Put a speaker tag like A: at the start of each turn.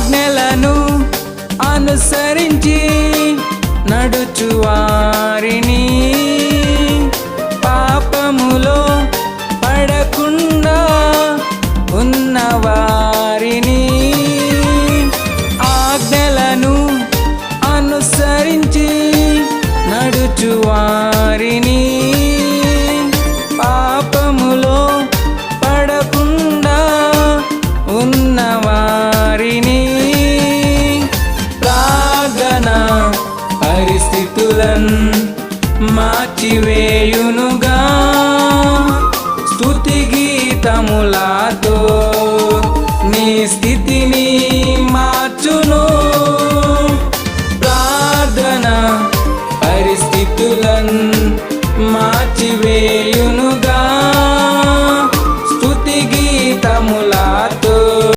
A: ఆజ్ఞలను అనుసరించి నడుచువారిని పాపములో పడకుండా ఉన్నవారిని ఆజ్ఞలను అనుసరించి నడుచువారిని పాపములో పడకుండా ఉన్నవారి పరిస్థితులన్ మార్చివేయునుగా స్థుతి గీతములాతో నీ స్థితిని మార్చును. ప్రార్థన పరిస్థితులన్ మార్చివే